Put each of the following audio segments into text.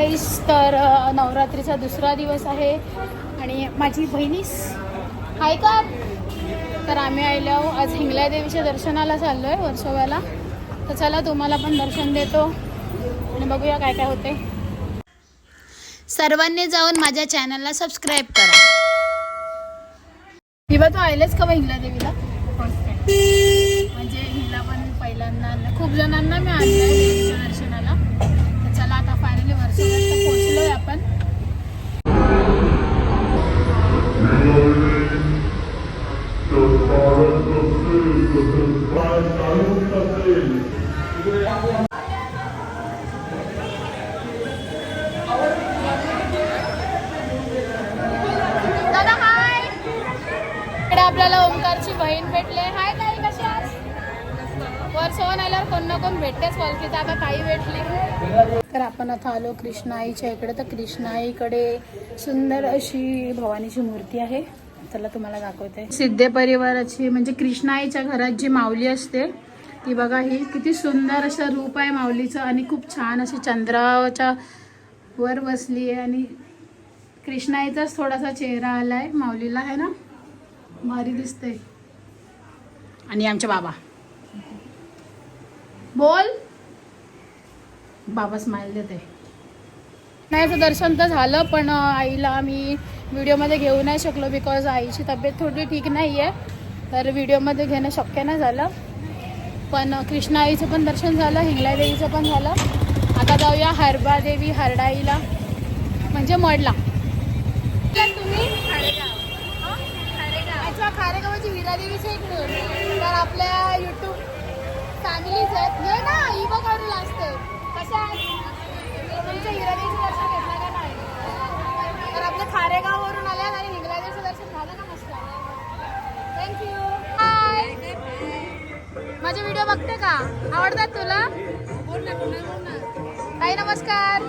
गाईस तर नवरात्रीचा दुसरा दिवस आहे. आणि माझी बहिणीस आहे का? तर आम्ही आलो आज हिंगला देवीच्या दर्शनाला चाललो आहे वर्सोव्याला तर चला तुम्हाला पण दर्शन देतो. आणि बघूया काय काय होते सर्वांनी जाऊन माझ्या चॅनलला सबस्क्राईब करा. हिवा तू आलेस का हिंगला देवीला? म्हणजे हिला पण पहिल्यांदा खूप जणांना मी देवीच्या दर्शनाला. आता काही भेटली. तर आपण आता आलो कृष्णाईच्या इकडे. तर कृष्णाईकडे सुंदर अशी भवानीची मूर्ती आहे. चला तुम्हाला दाखवते. सिद्धे परिवाराची म्हणजे कृष्णाईच्या घरात जी माऊली असते ती बघा ही किती सुंदर असं रूप आहे माऊलीचं आणि खूप छान अशी चंद्राच्या वर बसली आहे आणि कृष्णाईचाच थोडासा चेहरा आलाय. माऊलीला आहे ना? भारी दिसते आणि आमच्या बाबा. बोल. बाबा स्माइल देते. नाहीचं दर्शन तर झालं पण आईला मी व्हिडिओमध्ये घेऊ नाही शकलो बिकॉज आईची तब्येत थोडी ठीक नाही आहे तर व्हिडिओमध्ये घेणं शक्य नाही झालं. पण कृष्णा आईचं पण दर्शन झालं हिंगला देवीचं पण झालं. आता जाऊया हरबा देवी हरडाईला म्हणजे मडला. तुम्ही अच्छा खारेगावाची हिरादेवीच्या इकडून तर आपल्या युट्यूब फॅमिलीज आहेत ना ही बघ करू असते खारेगाववरून आल्या आणि हिंगलादेवीचं दर्शन झालं का मस्त? थँक्यू हाय माझे व्हिडिओ बघते का? आवडतात तुला? ताई नमस्कार.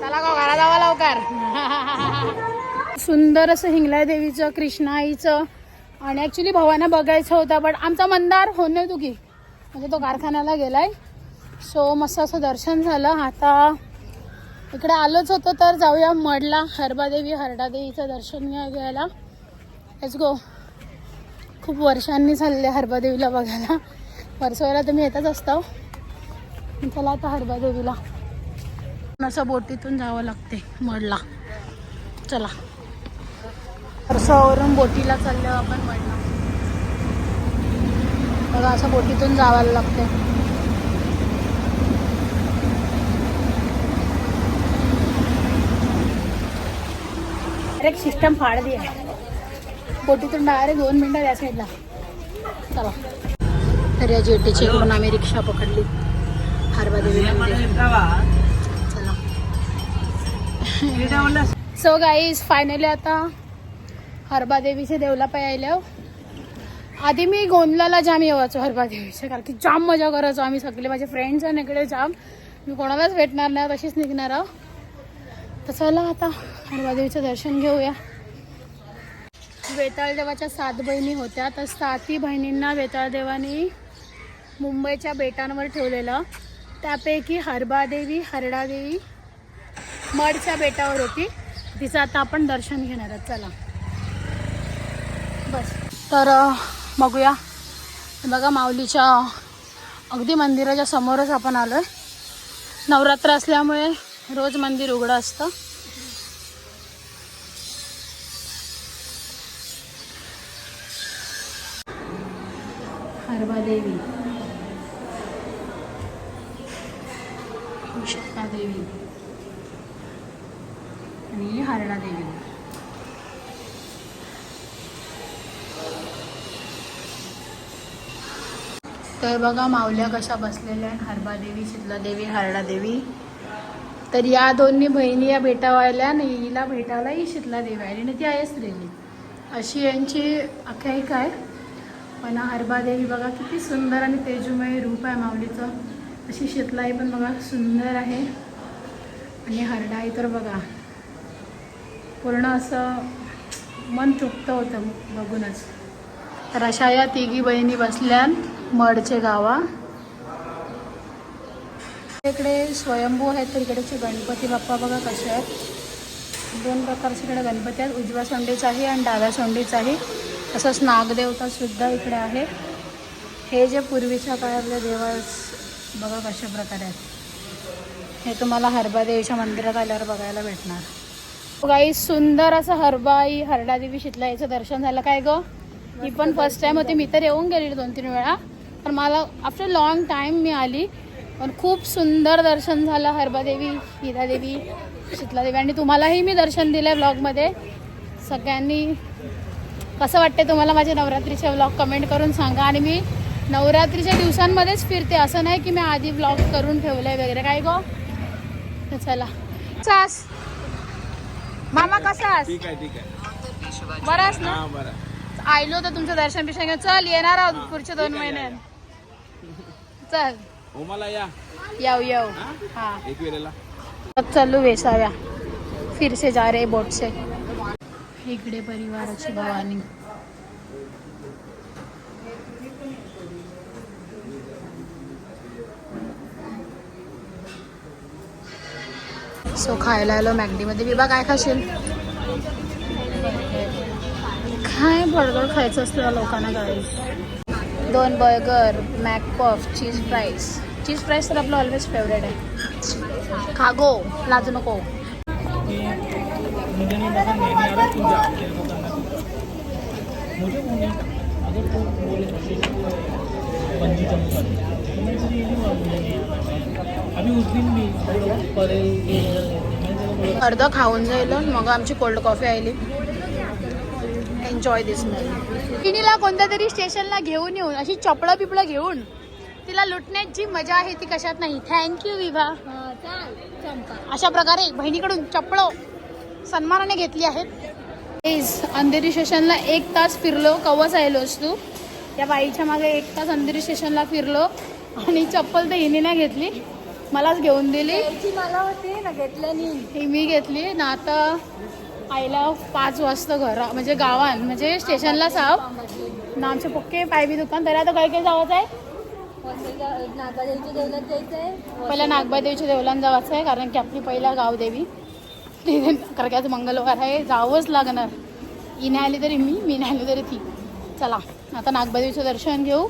चला गो घरा जावा लवकर. सुंदर असं हिंगलाय देवीचं कृष्णाईचं आणि ॲक्च्युली भावांना बघायचं होतं बट आमचा मंदार होणे तू की. म्हणजे तो कारखान्याला गेलाय. सो मस्त असं दर्शन झालं. आता इकडे आलोच होतो तर जाऊया मडला हरबादेवी हरडादेवीचं दर्शन घ्या- घ्यायला. लेट्स गो खूप वर्षांनी चालले हरबादेवीला बघायला. वर्षाला तुम्ही येतच असतो चला आता हरबादेवीला. असं बोटीतून जावं लागते मडला. चला. वर्षावरून बोटीला चाललो आपण मडला. बघा असं बोटीतून जावं लागते. डायरेक्ट सिस्टम फाड दे बोटीतून डायरेक्ट दोन मिनटं त्या साईडला चला. तर या जेटीची इकडून आम्ही रिक्षा पकडली. हरबादेवी चला. सो गाईज फायनली आता हरबादेवीचे देवला पाय आल्या आधी मी गोंदलाला जाम येवायचो हरबादेवीचे कारण की जाम मजा करायचो आम्ही सगळे. माझे फ्रेंड्स आणि इकडे जाम. मी कोणालाच भेटणार नाही तशीच निघणार आहो तर चला आता हरबादेवीचं दर्शन घेऊया. वेताळदेवाच्या सात बहिणी होत्या. तर सातही बहिणींना वेताळदेवाने मुंबईच्या बेटांवर ठेवलेलं. त्यापैकी हरबादेवी हरडादेवी मडच्या बेटावर होती. तिचं आता आपण दर्शन घेणार आहोत. चला. बस. तर बघूया. बघा माऊलीच्या अगदी मंदिराच्या समोरच आपण आलो आहे नवरात्र असल्यामुळे रोज मंदिर उघडं असतं. हरबादेवी देवी आणि हरणा देवी तर बघा माऊल्या कशा बसलेल्या आहेत. हरबादेवी शितलादेवी हरडादेवी तर या दोन्ही बहिणी या भेटावायला आणि हिला भेटायला ही देवायला. आणि ती आहेच रेली अशी यांची आख्यायिका आहे. पण हरबादेवी बघा किती सुंदर आणि तेजोमय रूप आहे माऊलीचं. अशी शीतलाई पण बघा सुंदर आहे. आणि हरडाई तर बघा. पूर्ण असं मन तृप्त होतं बघूनच. तर अशा या तिघी बहिणी बसल्या मडचे गावा. इकडे स्वयंभू आहेत तर इकडचे गणपती बाप्पा बघा कसे आहेत. दोन प्रकारचे इकडे गणपती आहेत. उजव्या आहे आणि डाव्या सोंडीचाही. तसंच नागदेवता सुद्धा इकडे आहे. हे जे पूर्वीच्या काळातले देवास बघा कशा प्रकारे आहेत. हे तुम्हाला हरबादेवीच्या मंदिरात आल्यावर बघायला भेटणार. काही सुंदर असं हरबाई हरडादेवी शितला याचं दर्शन झालं काय गं? ही पण फर्स्ट टाइम होती. मी तर येऊन गेलेली दोन तीन वेळा. पण मला आफ्टर लॉंग टाईम मी आली पण खूप सुंदर दर्शन झालं हरबादेवी हिरादेवी शीतलादेवी. आणि तुम्हालाही मी दर्शन दिलं आहे ब्लॉगमध्ये. सगळ्यांनी कसं वाटते तुम्हाला माझे नवरात्रीचे व्लॉग कमेंट करून सांगा. आणि मी नवरात्रीच्या दिवसांमध्येच फिरते. असं नाही की मी आधी व्लॉग करून ठेवलं आहे वगैरे. काय गो? चला. चास मामा कसास? ठीक आहे ठीक आहे. बराच ना? हा आयलो तर तुमचं दर्शन घेऊन चल येणार आहोत पुढच्या दोन महिन्यात. चल. हो मला या. येऊ येऊ हा? एक वेळेला. चालू वेसाव्या. फिर से जा रहे बोट से. इकडे परिवाराची भवानी. सो खायला आलो मॅगडीमध्ये विभा काय खाशील? काय बर्गर खायचं असतं या लोकांना काय दोन burger Mac McPuff cheese fries cheese fries तर आपलं ऑलवेज फेवरेट आहे. खागो लाजू नको. अर्ध खाऊन जाईल मग आमची कोल्ड कॉफी आली एन्जॉय दिस किनीला कोणत्या तरी स्टेशनला घेऊन येऊन अशी चपळं पिपळं घेऊन तिला लुटण्याची मजा आहे ती कशात नाही. Thank you Vibha. अशा प्रकारे बहिणीकडून चपळं सन्मानाने घेतली आहेत. प्लीज अंधेरी स्टेशनला एक तास फिरलो कवच आलोस तू? त्या बाईच्या मागे एक तास अंधेरी स्टेशनला फिरलो आणि चप्पल तर हिने नाही घेतली. मलाच घेऊन दिली. मला होती ना घेतल्यानी ही मी घेतली. ना आता आईला पाच वाजता घरा म्हणजे गावान म्हणजे स्टेशनला साव ना आमचे पक्के पायबी दुकान तरी आता काय काय जावंच आहे? पहिल्या देवलात जायचं आहे पहिला नागबादेवीच्या देवलान जावायचं आहे कारण की आपली पहिला गावदेवी तिथे कारण की आज आहे जावंच लागणार. ही नाही आली तरी मी मी नाही आली तरी ती. चला आता नागबादेवीचं दर्शन घेऊ.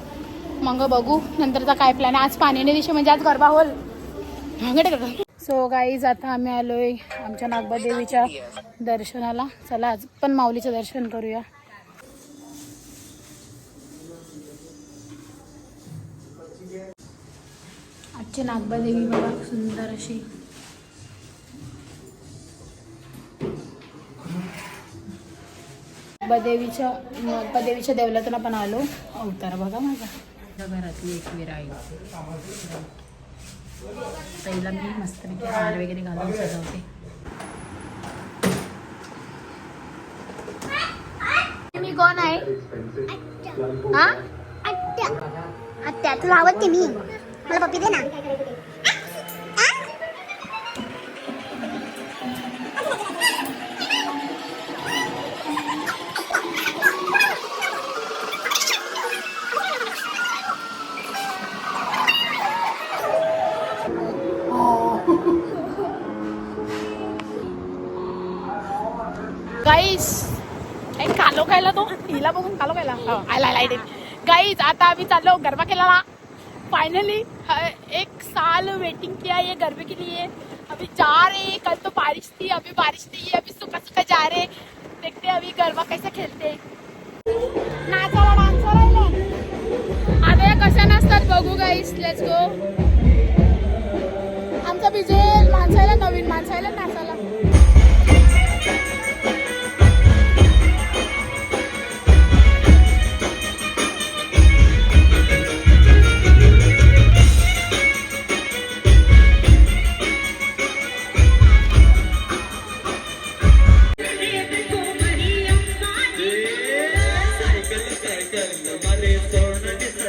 मग बघू नंतरचा काय प्लॅन आहे. आज पाण्याने दिशे म्हणजे आज गरबा होल सो गाईज आता आम्ही आलोय आमच्या नागबादेवीच्या दर्शनाला. चला आज पण माऊलीचं दर्शन करूया. आजची नागबादेवी बघा सुंदर अशी. बदेवीच्या बदेवीच्या देवलातून आपण आलो. अवतार बघा माझा. घरातली एक विराई. पहिला मी मस्तपैकी हार वगैरे घालून सजवते. मी कोण आहे? हा? आत्या. आत्या तुला आवडते मी. मला पप्पी दे ना. एक तो? हिला बघून कालो खायला हो. आयला आला लाइट गाईज आता आम्ही चाललो गरबा केला. फायनली एक साल वेटिंग किया ये गरबे के लिए. अभी जा रहे कल तो बारिश थी अभी बारिश नहीं है अभी सुखा सुखा जा रहे देखते अभी गरबा कैसे खेलते नाचाला डान्सर राहिला आता या कशा नसतात बघू गाईस लेट्स गो आमचा विजय माणसाला नवीन माणसायला नाचायला. Thank you.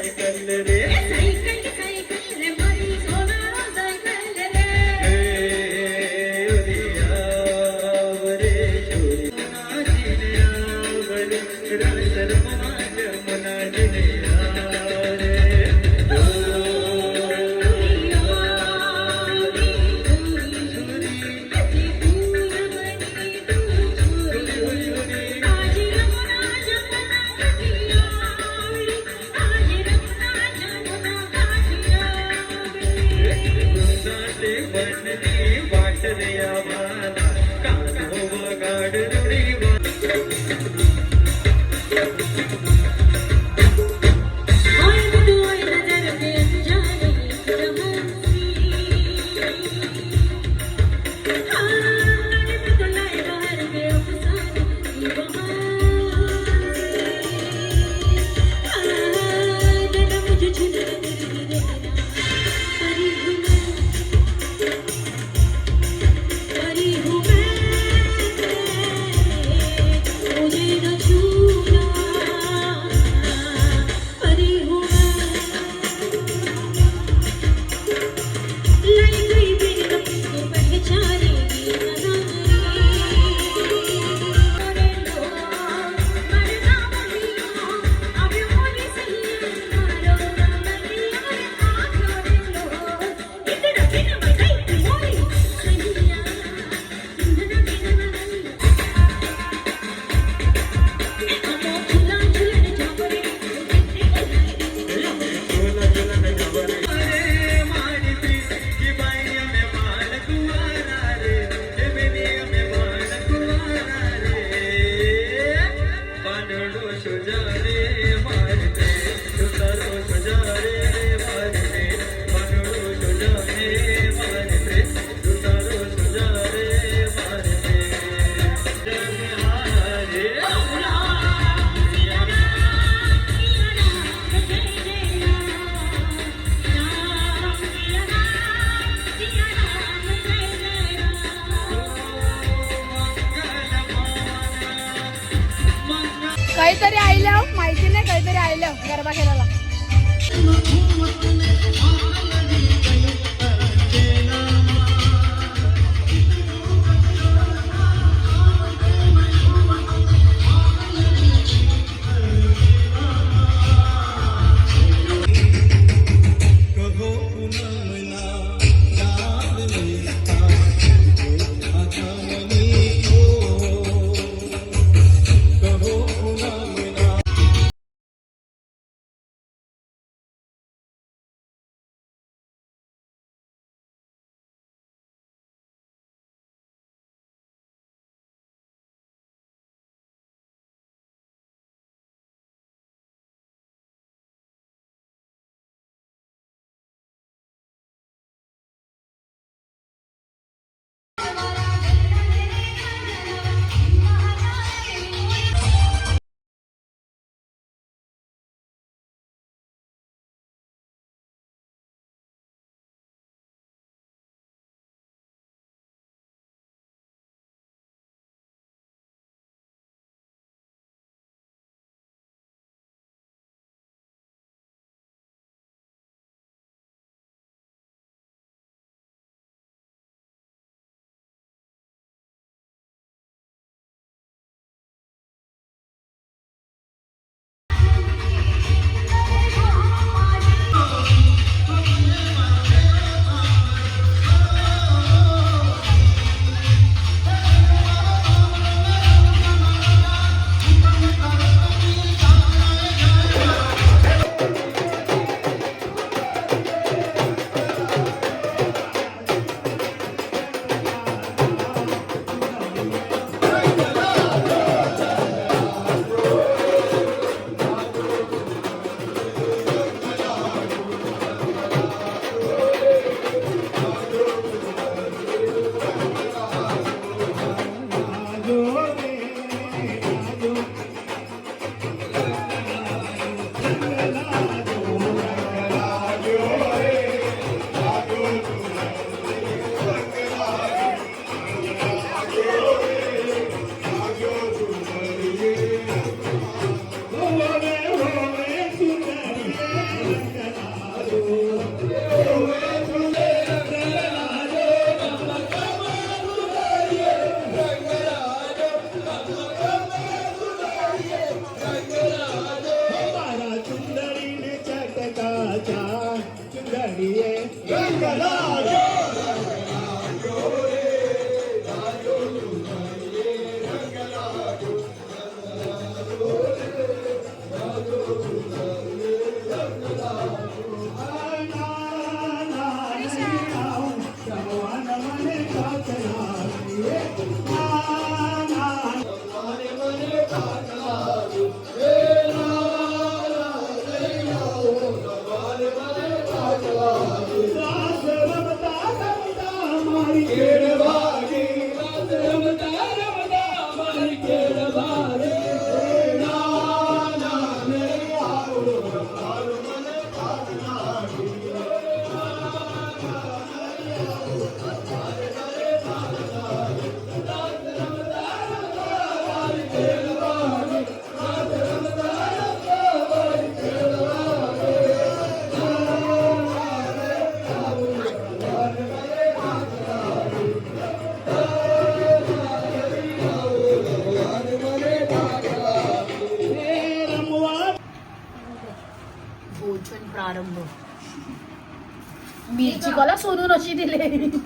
भोजन प्रारंभ। मिरची कला सोनून अशी दिले